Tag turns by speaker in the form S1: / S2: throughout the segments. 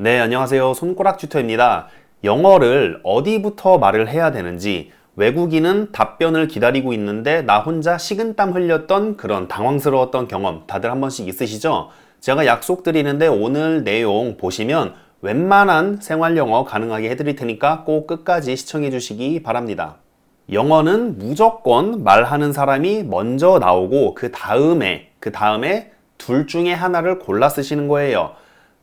S1: 네, 안녕하세요. 손가락 튜터입니다. 영어를 어디부터 말을 해야 되는지 외국인은 답변을 기다리고 있는데 나 혼자 식은땀 흘렸던 그런 당황스러웠던 경험 다들 한 번씩 있으시죠? 제가 약속드리는데 오늘 내용 보시면 웬만한 생활 영어 가능하게 해드릴 테니까 꼭 끝까지 시청해 주시기 바랍니다. 영어는 무조건 말하는 사람이 먼저 나오고 그 다음에 그 다음에 둘 중에 하나를 골라 쓰시는 거예요.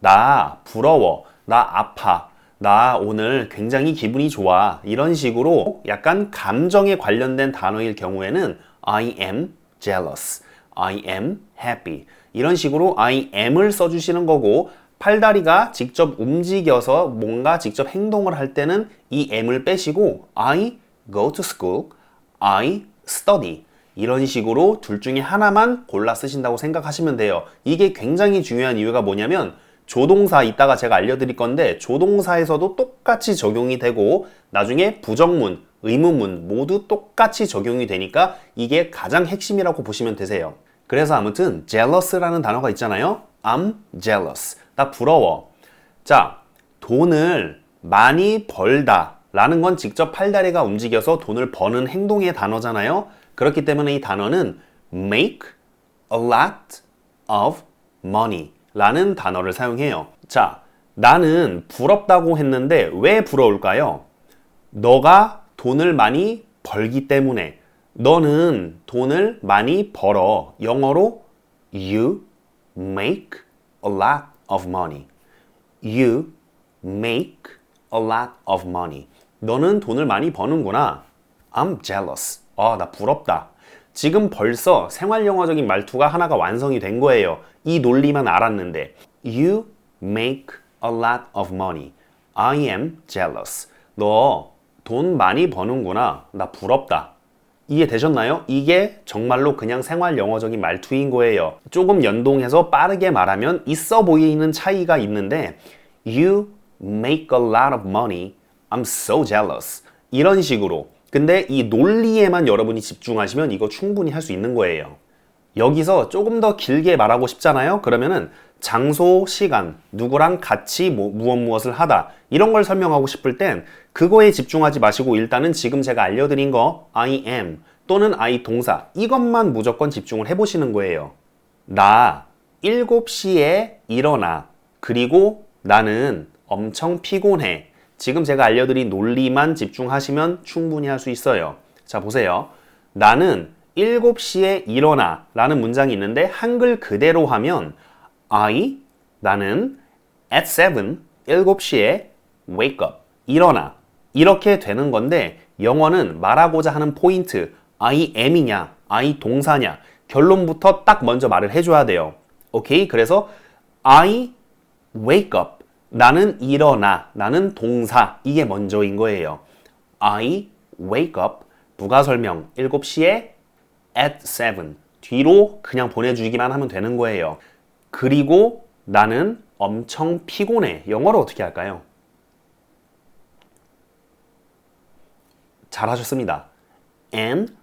S1: 나 부러워, 나 아파, 나 오늘 굉장히 기분이 좋아. 이런 식으로 약간 감정에 관련된 단어일 경우에는 I am jealous, I am happy. 이런 식으로 I am을 써주시는 거고 팔다리가 직접 움직여서 뭔가 직접 행동을 할 때는 이 am을 빼시고 I go to school, I study. 이런 식으로 둘 중에 하나만 골라 쓰신다고 생각하시면 돼요. 이게 굉장히 중요한 이유가 뭐냐면 조동사 이따가 제가 알려드릴 건데 조동사에서도 똑같이 적용이 되고 나중에 부정문, 의문문 모두 똑같이 적용이 되니까 이게 가장 핵심이라고 보시면 되세요. 그래서 아무튼 jealous라는 단어가 있잖아요. I'm jealous. 나 부러워. 자, 돈을 많이 벌다 라는 건 직접 팔다리가 움직여서 돈을 버는 행동의 단어잖아요. 그렇기 때문에 이 단어는 make a lot of money 라는 단어를 사용해요. 자, 나는 부럽다고 했는데 왜 부러울까요? 너가 돈을 많이 벌기 때문에 너는 돈을 많이 벌어. 영어로 you make a lot of money. You make a lot of money. 너는 돈을 많이 버는구나. I'm jealous. 아, 나 부럽다. 지금 벌써 생활 영어적인 말투가 하나가 완성이 된 거예요. 이 논리만 알았는데 You make a lot of money. I am jealous. 너 돈 많이 버는구나. 나 부럽다. 이해되셨나요? 이게 정말로 그냥 생활 영어적인 말투인 거예요. 조금 연동해서 빠르게 말하면 있어 보이는 차이가 있는데 You make a lot of money. I'm so jealous. 이런 식으로. 근데 이 논리에만 여러분이 집중하시면 이거 충분히 할 수 있는 거예요. 여기서 조금 더 길게 말하고 싶잖아요. 그러면은 장소, 시간, 누구랑 같이 뭐, 무엇 무엇을 하다 이런 걸 설명하고 싶을 땐 그거에 집중하지 마시고 일단은 지금 제가 알려드린 거 I am 또는 I 동사 이것만 무조건 집중을 해보시는 거예요. 나 7시에 일어나 그리고 나는 엄청 피곤해. 지금 제가 알려드린 논리만 집중하시면 충분히 할 수 있어요. 자, 보세요. 나는 7시에 일어나 라는 문장이 있는데 한글 그대로 하면 I 나는 at 7 7시에 wake up 일어나 이렇게 되는 건데 영어는 말하고자 하는 포인트 I am이냐 I 동사냐 결론부터 딱 먼저 말을 해줘야 돼요. 오케이 그래서 I wake up 나는 일어나 나는 동사 이게 먼저인 거예요. I wake up 부가 설명 7시에 at 7 뒤로 그냥 보내주기만 하면 되는 거예요. 그리고 나는 엄청 피곤해. 영어로 어떻게 할까요? 잘하셨습니다. And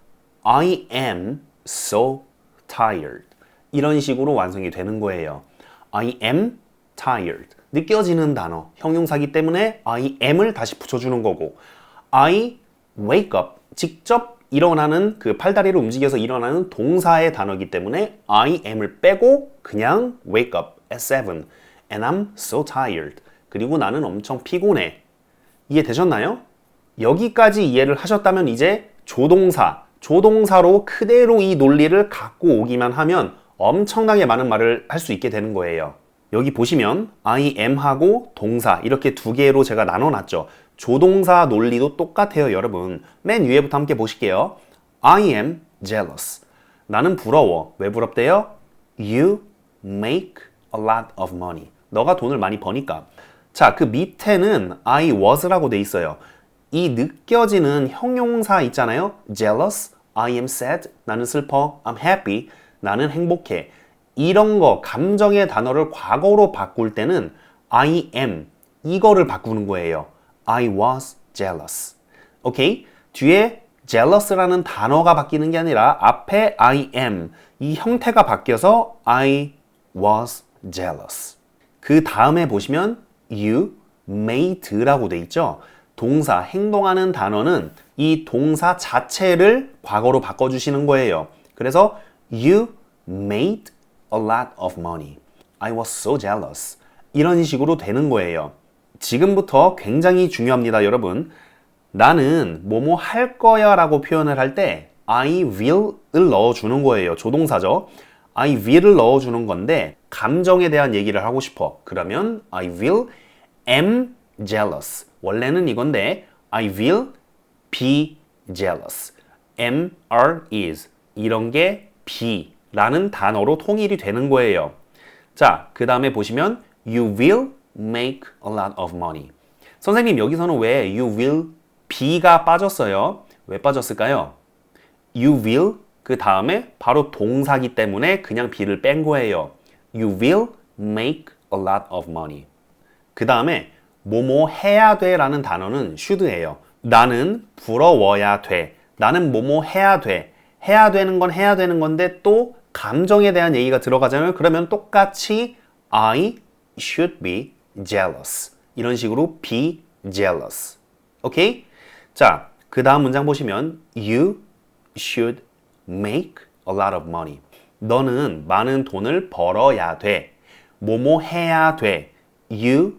S1: I am so tired. 이런 식으로 완성이 되는 거예요. I am tired. 느껴지는 단어, 형용사기 때문에 I am을 다시 붙여주는 거고 I wake up. 직접 일어나는 그 팔다리를 움직여서 일어나는 동사의 단어이기 때문에 I am을 빼고 그냥 wake up at 7 and I'm so tired. 그리고 나는 엄청 피곤해. 이해되셨나요? 여기까지 이해를 하셨다면 이제 조동사, 조동사로 그대로 이 논리를 갖고 오기만 하면 엄청나게 많은 말을 할 수 있게 되는 거예요. 여기 보시면 I am 하고 동사 이렇게 두 개로 제가 나눠 놨죠. 조동사 논리도 똑같아요, 여러분. 맨 위에부터 함께 보실게요. I am jealous. 나는 부러워. 왜 부럽대요? You make a lot of money. 너가 돈을 많이 버니까. 자, 그 밑에는 I was라고 돼 있어요. 이 느껴지는 형용사 있잖아요. jealous, I am sad, 나는 슬퍼, I'm happy, 나는 행복해. 이런 거, 감정의 단어를 과거로 바꿀 때는 I am, 이거를 바꾸는 거예요. I was jealous. 오케이? 뒤에 jealous라는 단어가 바뀌는 게 아니라 앞에 I am 이 형태가 바뀌어서 I was jealous. 그 다음에 보시면 you made라고 돼 있죠. 동사, 행동하는 단어는 이 동사 자체를 과거로 바꿔 주시는 거예요. 그래서 you made a lot of money. I was so jealous. 이런 식으로 되는 거예요. 지금부터 굉장히 중요합니다, 여러분. 나는 뭐뭐 할 거야 라고 표현을 할 때 I will을 넣어주는 거예요. 조동사죠. I will을 넣어주는 건데 감정에 대한 얘기를 하고 싶어. 그러면 I will am jealous. 원래는 이건데 I will be jealous. am, are, is 이런 게 be 라는 단어로 통일이 되는 거예요. 자, 그 다음에 보시면 you will make a lot of money. 선생님 여기서는 왜 you will be가 빠졌어요? 왜 빠졌을까요? you will 그 다음에 바로 동사기 때문에 그냥 be를 뺀 거예요. You will make a lot of money. 그 다음에 뭐뭐 해야 돼 라는 단어는 should예요. 나는 부러워야 돼. 나는 뭐뭐 해야 돼. 해야 되는 건 해야 되는 건데 또 감정에 대한 얘기가 들어가잖아요. 그러면 똑같이 I should be jealous. 이런 식으로 be jealous. 오케이? 자, 그 다음 문장 보시면 you should make a lot of money. 너는 많은 돈을 벌어야 돼. 뭐뭐 해야 돼. You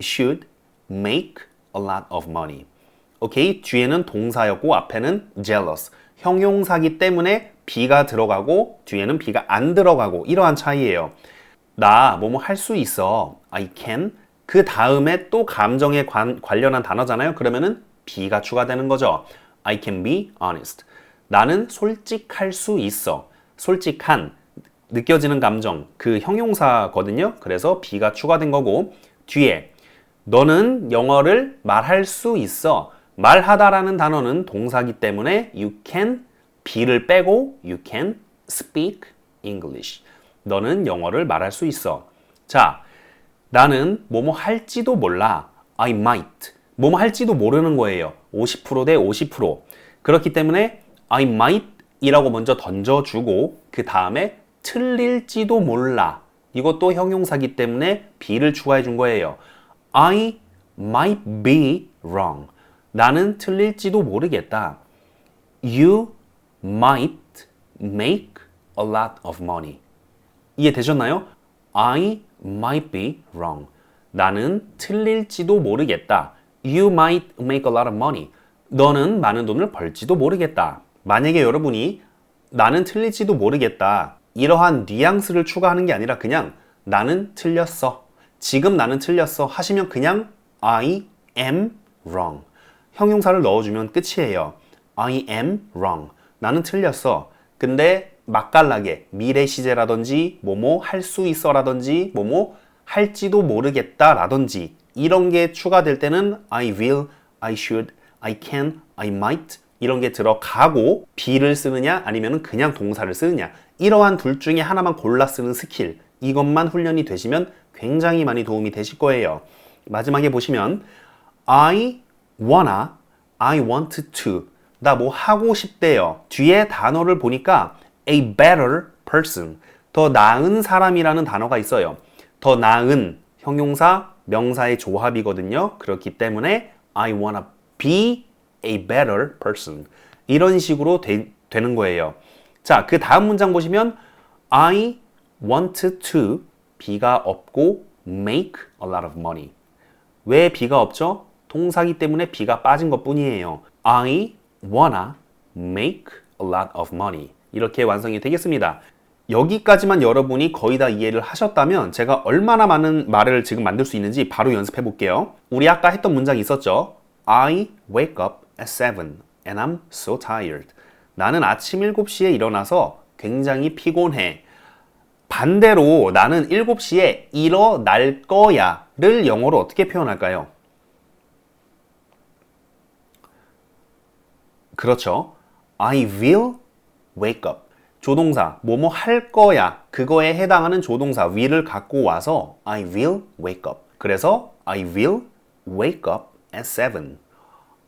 S1: should make a lot of money. 오케이? 뒤에는 동사였고 앞에는 jealous. 형용사기 때문에 be가 들어가고 뒤에는 be가 안 들어가고 이러한 차이예요. 나 뭐뭐 할 수 있어. I can. 그 다음에 또 감정에 관, 관련한 단어잖아요. 그러면은 be가 추가되는 거죠. I can be honest. 나는 솔직할 수 있어. 솔직한 느껴지는 감정 그 형용사거든요. 그래서 be가 추가된 거고 뒤에 너는 영어를 말할 수 있어. 말하다라는 단어는 동사기 때문에 you can be를 빼고 you can speak English. 너는 영어를 말할 수 있어. 자, 나는 뭐뭐 할지도 몰라. I might. 뭐뭐 할지도 모르는 거예요. 50%대 50%. 그렇기 때문에 I might 이라고 먼저 던져주고 그 다음에 틀릴지도 몰라. 이것도 형용사기 때문에 be를 추가해 준 거예요. I might be wrong. 나는 틀릴지도 모르겠다. You might make a lot of money. 이해되셨나요? I might be wrong. 나는 틀릴지도 모르겠다. You might make a lot of money. 너는 많은 돈을 벌지도 모르겠다. 만약에 여러분이 나는 틀릴지도 모르겠다. 이러한 뉘앙스를 추가하는 게 아니라 그냥 나는 틀렸어. 지금 나는 틀렸어. 하시면 그냥 I am wrong. 형용사를 넣어주면 끝이에요. I am wrong. 나는 틀렸어. 근데 맛깔나게 미래 시제라든지 뭐뭐 할 수 있어라든지 뭐뭐 할지도 모르겠다라든지 이런 게 추가될 때는 I will, I should, I can, I might 이런 게 들어가고 be를 쓰느냐 아니면 그냥 동사를 쓰느냐 이러한 둘 중에 하나만 골라 쓰는 스킬 이것만 훈련이 되시면 굉장히 많이 도움이 되실 거예요. 마지막에 보시면 I wanna, I want to 나 뭐 하고 싶대요. 뒤에 단어를 보니까 a better person 더 나은 사람이라는 단어가 있어요. 더 나은 형용사 명사의 조합이거든요. 그렇기 때문에 I wanna be a better person 이런 식으로 되, 되는 거예요. 자, 그 다음 문장 보시면 I want to be가 없고 make a lot of money. 왜 be가 없죠? 동사기 때문에 be가 빠진 것 뿐이에요. I wanna make a lot of money. 이렇게 완성이 되겠습니다. 여기까지만 여러분이 거의 다 이해를 하셨다면 제가 얼마나 많은 말을 지금 만들 수 있는지 바로 연습해 볼게요. 우리 아까 했던 문장이 있었죠. I wake up at 7 and I'm so tired. 나는 아침 7시에 일어나서 굉장히 피곤해. 반대로 나는 7시에 일어날 거야를 영어로 어떻게 표현할까요? 그렇죠. I will wake up. 조동사, 뭐뭐 할 거야. 그거에 해당하는 조동사 will을 갖고 와서 I will wake up. 그래서 I will wake up at 7.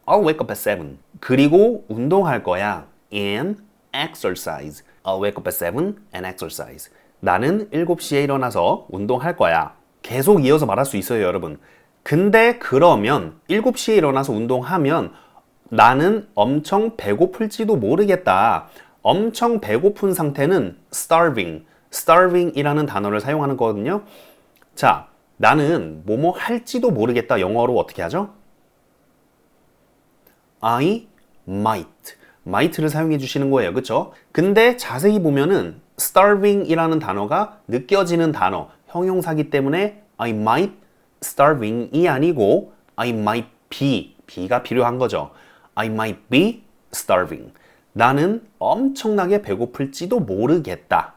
S1: I'll wake up at 7. 그리고 운동할 거야. and exercise. I'll wake up at 7 and exercise. 나는 7시에 일어나서 운동할 거야. 계속 이어서 말할 수 있어요, 여러분. 근데 그러면 7시에 일어나서 운동하면 나는 엄청 배고플지도 모르겠다. 엄청 배고픈 상태는 starving, starving이라는 단어를 사용하는 거거든요. 자, 나는 뭐뭐 할지도 모르겠다. 영어로 어떻게 하죠? I might. might를 사용해 주시는 거예요. 그쵸? 근데 자세히 보면은 starving이라는 단어가 느껴지는 단어, 형용사기 때문에 I might starving이 아니고 I might be, be가 필요한 거죠. I might be starving. 나는 엄청나게 배고플지도 모르겠다.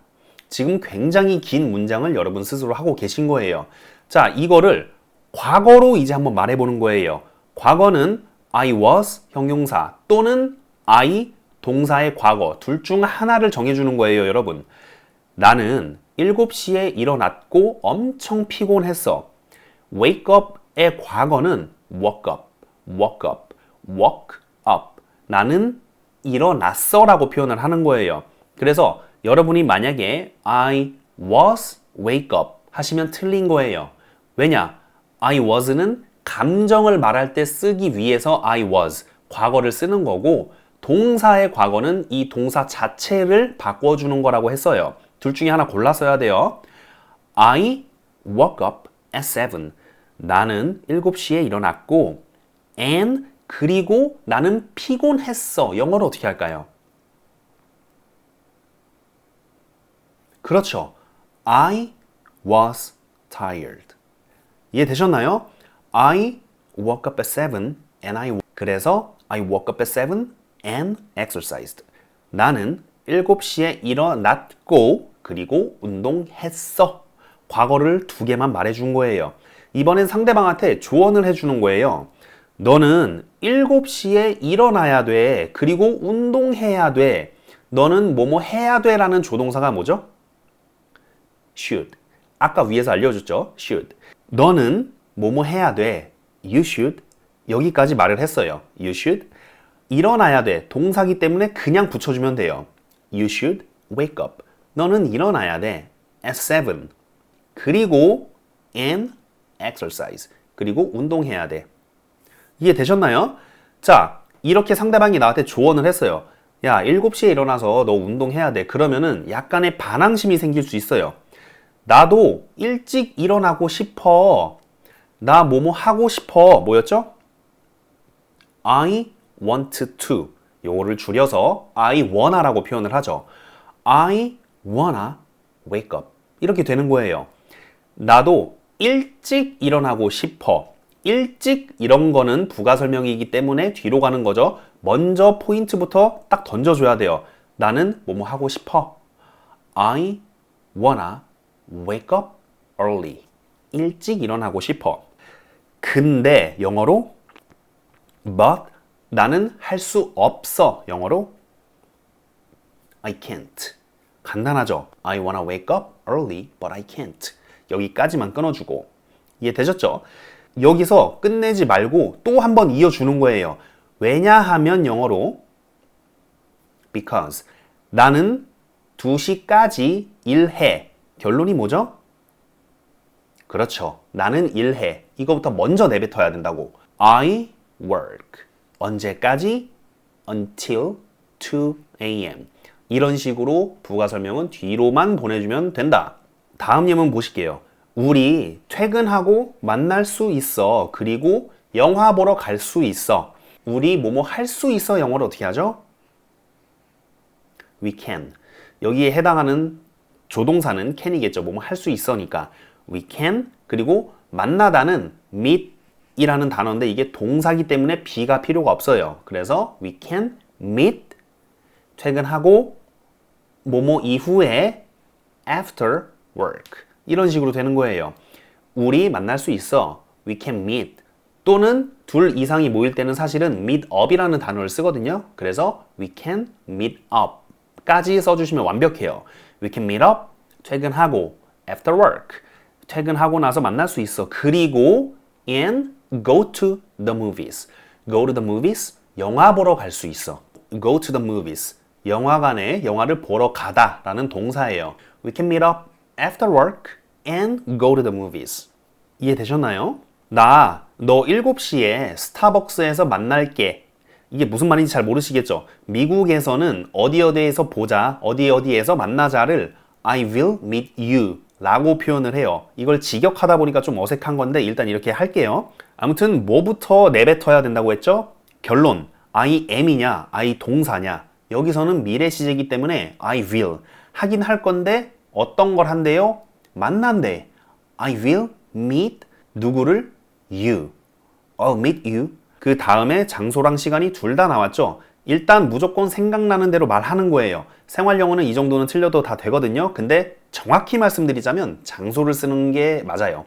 S1: 지금 굉장히 긴 문장을 여러분 스스로 하고 계신 거예요. 자, 이거를 과거로 이제 한번 말해보는 거예요. 과거는 I was 형용사 또는 I 동사의 과거 둘 중 하나를 정해주는 거예요, 여러분. 나는 7시에 일어났고 엄청 피곤했어. wake up의 과거는 woke up, woke up, woke up. 나는 일어났어 라고 표현을 하는 거예요. 그래서 여러분이 만약에 I was wake up 하시면 틀린 거예요. 왜냐? I was는 감정을 말할 때 쓰기 위해서 I was 과거를 쓰는 거고 동사의 과거는 이 동사 자체를 바꿔주는 거라고 했어요. 둘 중에 하나 골라 써야 돼요. I woke up at 7. 나는 7시에 일어났고 and 그리고 나는 피곤했어. 영어로 어떻게 할까요? 그렇죠. I was tired. 이해되셨나요? I woke up at 7 and I 그래서 I woke up at 7 and exercised. 나는 7시에 일어났고 그리고 운동했어. 과거를 두 개만 말해 준 거예요. 이번엔 상대방한테 조언을 해 주는 거예요. 너는 7시에 일어나야 돼. 그리고 운동해야 돼. 너는 뭐뭐 해야 돼 라는 조동사가 뭐죠? should. 아까 위에서 알려줬죠? should. 너는 뭐뭐 해야 돼. you should. 여기까지 말을 했어요. you should. 일어나야 돼. 동사기 때문에 그냥 붙여주면 돼요. You should wake up. 너는 일어나야 돼. at 7. 그리고 and exercise. 그리고 운동해야 돼. 이해되셨나요? 자, 이렇게 상대방이 나한테 조언을 했어요. 야, 7시에 일어나서 너 운동해야 돼. 그러면은 약간의 반항심이 생길 수 있어요. 나도 일찍 일어나고 싶어. 나 뭐뭐 하고 싶어. 뭐였죠? I want to. 요거를 줄여서 I wanna라고 표현을 하죠. I wanna wake up. 이렇게 되는 거예요. 나도 일찍 일어나고 싶어. 일찍 이런 거는 부가 설명이기 때문에 뒤로 가는 거죠. 먼저 포인트부터 딱 던져줘야 돼요. 나는 뭐뭐 하고 싶어. I wanna wake up early. 일찍 일어나고 싶어. 근데 영어로 but 나는 할 수 없어. 영어로 I can't. 간단하죠? I wanna wake up early, but I can't. 여기까지만 끊어주고. 이해되셨죠? 여기서 끝내지 말고 또 한 번 이어주는 거예요. 왜냐하면 영어로 because 나는 2시까지 일해. 결론이 뭐죠? 그렇죠. 나는 일해. 이거부터 먼저 내뱉어야 된다고. I work. 언제까지? until 2 a.m. 이런 식으로 부가 설명은 뒤로만 보내주면 된다. 다음 예문 보실게요. 우리 퇴근하고 만날 수 있어. 그리고 영화 보러 갈 수 있어. 우리 뭐뭐 할 수 있어 영어로 어떻게 하죠? we can. 여기에 해당하는 조동사는 can이겠죠. 뭐뭐 할 수 있어니까 we can 그리고 만나다는 meet 이라는 단어인데 이게 동사기 때문에 be가 필요가 없어요. 그래서 we can meet 퇴근하고 뭐뭐 이후에 after work 이런 식으로 되는 거예요. 우리 만날 수 있어. We can meet. 또는 둘 이상이 모일 때는 사실은 meet up이라는 단어를 쓰거든요. 그래서 we can meet up 까지 써주시면 완벽해요. We can meet up. 퇴근하고 after work. 퇴근하고 나서 만날 수 있어. 그리고 and go to the movies. go to the movies. 영화 보러 갈 수 있어. go to the movies. 영화관에 영화를 보러 가다 라는 동사예요. We can meet up after work and go to the movies. 이해되셨나요? 나 너 7시에 스타벅스에서 만날게. 이게 무슨 말인지 잘 모르시겠죠? 미국에서는 어디 어디에서 보자, 어디 어디에서 만나자를 I will meet you 라고 표현을 해요. 이걸 직역하다 보니까 좀 어색한 건데 일단 이렇게 할게요. 아무튼 뭐부터 내뱉어야 된다고 했죠? 결론. I am이냐, I 동사냐. 여기서는 미래 시제이기 때문에 I will 하긴 할 건데 어떤 걸 한대요? 만난대. I will meet 누구를? You. I'll meet you. 그 다음에 장소랑 시간이 둘 다 나왔죠? 일단 무조건 생각나는 대로 말하는 거예요. 생활 영어는 이 정도는 틀려도 다 되거든요. 근데 정확히 말씀드리자면 장소를 쓰는 게 맞아요.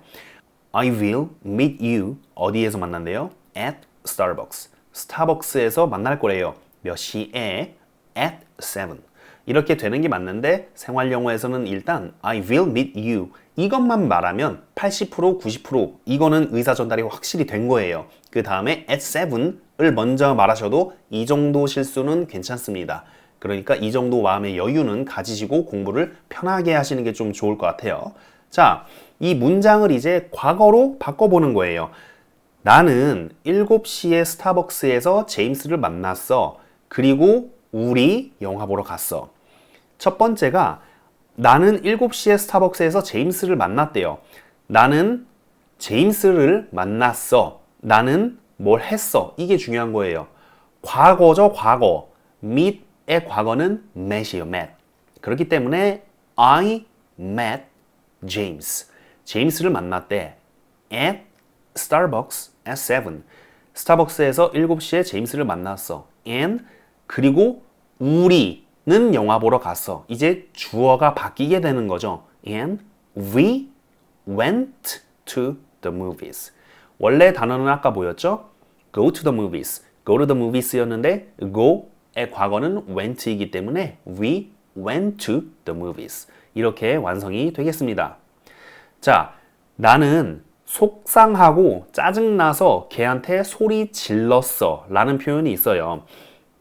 S1: I will meet you. 어디에서 만난대요? At Starbucks. 스타벅스에서 만날 거래요. 몇 시에? At 7. 이렇게 되는 게 맞는데 생활 영어에서는 일단 I will meet you 이것만 말하면 80% 90% 이거는 의사 전달이 확실히 된 거예요. 그 다음에 at 7을 먼저 말하셔도 이 정도 실수는 괜찮습니다. 그러니까 이 정도 마음의 여유는 가지시고 공부를 편하게 하시는 게 좀 좋을 것 같아요. 자, 이 문장을 이제 과거로 바꿔보는 거예요. 나는 7시에 스타벅스에서 제임스를 만났어. 그리고 우리 영화 보러 갔어. 첫 번째가 나는 7시에 스타벅스에서 제임스를 만났대요. 나는 제임스를 만났어. 나는 뭘 했어. 이게 중요한 거예요. 과거죠, 과거. meet의 과거는 met이에요, met. 그렇기 때문에 I met James. 제임스를 만났대. at Starbucks at 7. 스타벅스에서 7시에 제임스를 만났어. and 그리고 우리 는 영화 보러 갔어. 이제 주어가 바뀌게 되는 거죠. And we went to the movies. 원래 단어는 아까 뭐였죠? go to the movies. go to the movies였는데 go의 과거는 went이기 때문에 we went to the movies. 이렇게 완성이 되겠습니다. 자, 나는 속상하고 짜증나서 걔한테 소리 질렀어 라는 표현이 있어요.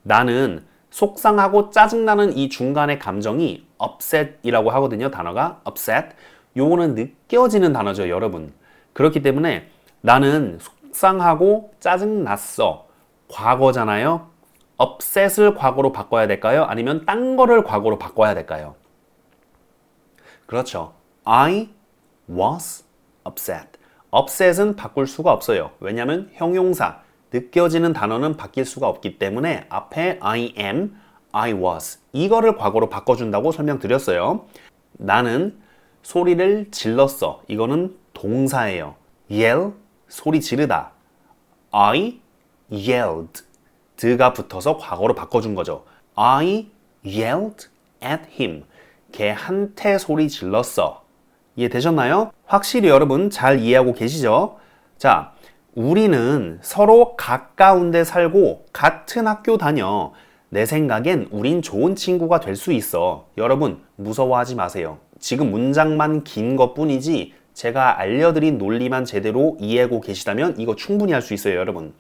S1: 나는 속상하고 짜증나는 이 중간의 감정이 upset이라고 하거든요. 단어가 upset. 요거는 느껴지는 단어죠, 여러분. 그렇기 때문에 나는 속상하고 짜증났어. 과거잖아요. upset을 과거로 바꿔야 될까요? 아니면 딴 거를 과거로 바꿔야 될까요? 그렇죠. I was upset. upset은 바꿀 수가 없어요. 왜냐하면 형용사, 느껴지는 단어는 바뀔 수가 없기 때문에 앞에 I am, I was 이거를 과거로 바꿔준다고 설명드렸어요. 나는 소리를 질렀어. 이거는 동사예요. yell, 소리 지르다. I yelled. 드가 붙어서 과거로 바꿔준 거죠. I yelled at him. 걔한테 소리 질렀어. 이해되셨나요? 확실히 여러분 잘 이해하고 계시죠? 자, 우리는 서로 가까운 데 살고 같은 학교 다녀. 내 생각엔 우린 좋은 친구가 될 수 있어. 여러분, 무서워하지 마세요. 지금 문장만 긴 것 뿐이지 제가 알려드린 논리만 제대로 이해하고 계시다면 이거 충분히 할 수 있어요, 여러분.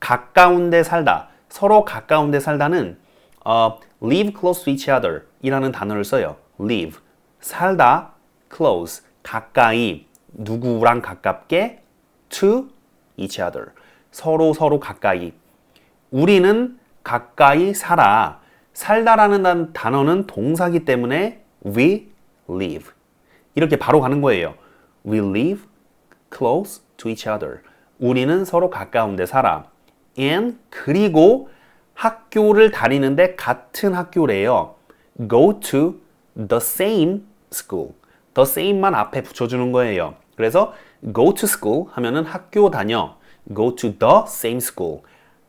S1: 가까운 데 살다. 서로 가까운 데 살다는 어, live close to each other 이라는 단어를 써요. live. 살다, close. 가까이. 누구랑 가깝게? to each other. 서로 서로 가까이. 우리는 가까이 살아. 살다라는 단어는 동사기 때문에 we live. 이렇게 바로 가는 거예요. We live close to each other. 우리는 서로 가까운데 살아. and 그리고 학교를 다니는데 같은 학교래요. go to the same school. the same만 앞에 붙여주는 거예요. 그래서 go to school 하면은 학교 다녀. go to the same school.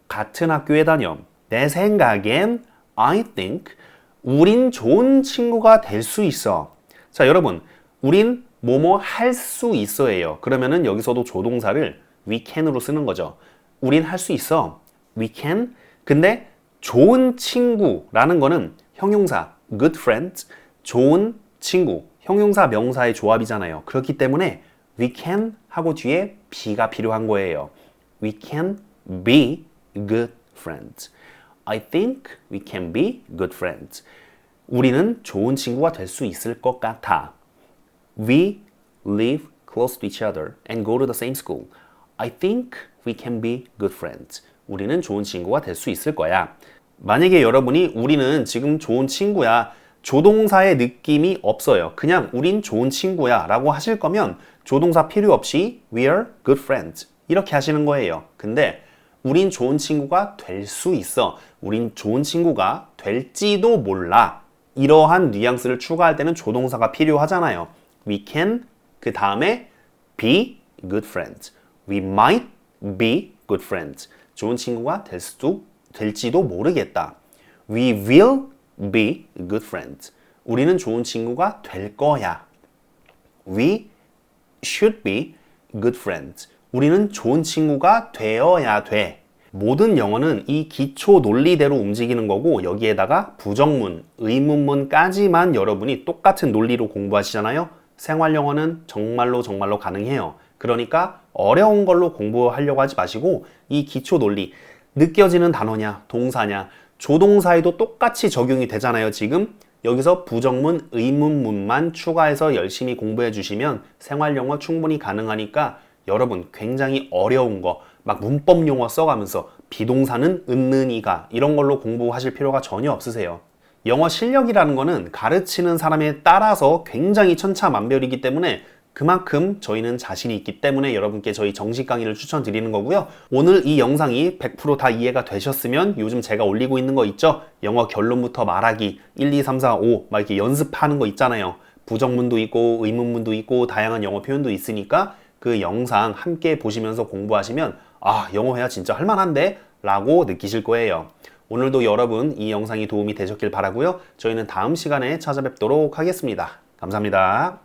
S1: 같은 학교에 다녀. 내 생각엔 I think 우린 좋은 친구가 될 수 있어. 자, 여러분. 우린 뭐뭐 할 수 있어예요. 그러면은 여기서도 조동사를 we can으로 쓰는 거죠. 우린 할 수 있어. we can. 근데 좋은 친구라는 거는 형용사 good friend, 좋은 친구, 형용사 명사의 조합이잖아요. 그렇기 때문에 we can 하고 뒤에 be가 필요한 거예요. We can be good friends. I think we can be good friends. 우리는 좋은 친구가 될 수 있을 것 같아. We live close to each other and go to the same school. I think we can be good friends. 우리는 좋은 친구가 될 수 있을 거야. 만약에 여러분이 우리는 지금 좋은 친구야. 조동사의 느낌이 없어요. 그냥 우린 좋은 친구야 라고 하실 거면 조동사 필요 없이 we are good friends. 이렇게 하시는 거예요. 근데 우린 좋은 친구가 될 수 있어. 우린 좋은 친구가 될지도 몰라. 이러한 뉘앙스를 추가할 때는 조동사가 필요하잖아요. We can 그 다음에 be good friends. We might be good friends. 좋은 친구가 될 수도 될지도 모르겠다. We will be good friends. 우리는 좋은 친구가 될 거야. We should be good friends. 우리는 좋은 친구가 되어야 돼. 모든 영어는 이 기초 논리대로 움직이는 거고 여기에다가 부정문, 의문문까지만 여러분이 똑같은 논리로 공부하시잖아요. 생활 영어는 정말로 정말로 가능해요. 그러니까 어려운 걸로 공부하려고 하지 마시고 이 기초 논리 느껴지는 단어냐, 동사냐, 조동사에도 똑같이 적용이 되잖아요, 지금. 여기서 부정문, 의문문만 추가해서 열심히 공부해 주시면 생활 영어 충분히 가능하니까 여러분 굉장히 어려운 거, 막 문법 용어 써가면서 비동사는 은는이가 이런 걸로 공부하실 필요가 전혀 없으세요. 영어 실력이라는 거는 가르치는 사람에 따라서 굉장히 천차만별이기 때문에 그만큼 저희는 자신이 있기 때문에 여러분께 저희 정식 강의를 추천드리는 거고요. 오늘 이 영상이 100%다 이해가 되셨으면 요즘 제가 올리고 있는 거 있죠? 영어 결론부터 말하기 1, 2, 3, 4, 5 막 이렇게 연습하는 거 있잖아요. 부정문도 있고 의문문도 있고 다양한 영어 표현도 있으니까 그 영상 함께 보시면서 공부하시면 아 영어 해야 진짜 할만한데? 라고 느끼실 거예요. 오늘도 여러분 이 영상이 도움이 되셨길 바라고요. 저희는 다음 시간에 찾아뵙도록 하겠습니다. 감사합니다.